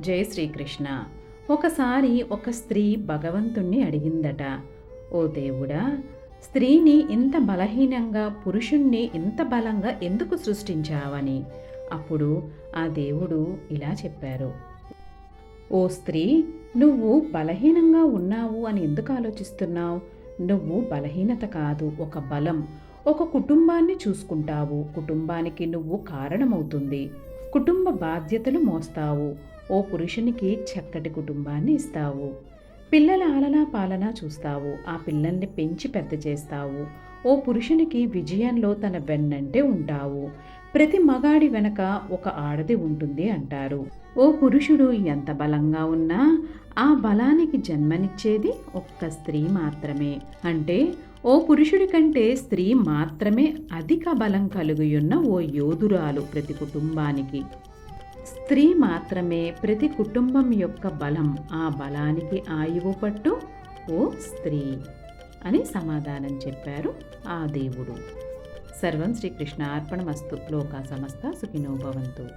జై శ్రీకృష్ణ. ఒకసారి ఒక స్త్రీ భగవంతుణ్ణి అడిగిందట. ఓ దేవుడా స్త్రీని ఇంత బలహీనంగా పురుషుణ్ణి ఇంత బలంగా ఎందుకు సృష్టించావని? అప్పుడు ఆ దేవుడు ఇలా చెప్పారు. ఓ స్త్రీ నువ్వు బలహీనంగా ఉన్నావు అని ఎందుకు ఆలోచిస్తున్నావు? నువ్వు బలహీనత కాదు ఒక బలం. ఒక కుటుంబాన్ని చూసుకుంటావు. కుటుంబానికి నువ్వు కారణమవుతుంది. కుటుంబ బాధ్యతలు మోస్తావు. ఓ పురుషునికి చక్కటి కుటుంబాన్ని ఇస్తావు. పిల్లల ఆలనా పాలన చూస్తావు. ఆ పిల్లల్ని పెంచి పెద్ద చేస్తావు. ఓ పురుషునికి విజయంలో తన వెన్నంటే ఉంటావు. ప్రతి మగాడి వెనక ఒక ఆడది ఉంటుంది అంటారు. ఓ పురుషుడు ఎంత బలంగా ఉన్నా ఆ బలానికి జన్మనిచ్చేది ఒక్క స్త్రీ మాత్రమే. అంటే ఓ పురుషుడి కంటే స్త్రీ మాత్రమే అధిక బలం కలిగియున్న ఓ యోధురాలు ప్రతి కుటుంబానికి. స్త్రీ మాత్రమే ప్రతి కుటుంబం యొక్క బలం. ఆ బలానికి ఆయువు పట్టు ఓ స్త్రీ అని సమాధానం చెప్పారు ఆ దేవుడు. సర్వం శ్రీకృష్ణ అర్పణమస్తు లోకా సమస్త సుఖినో భవంతు.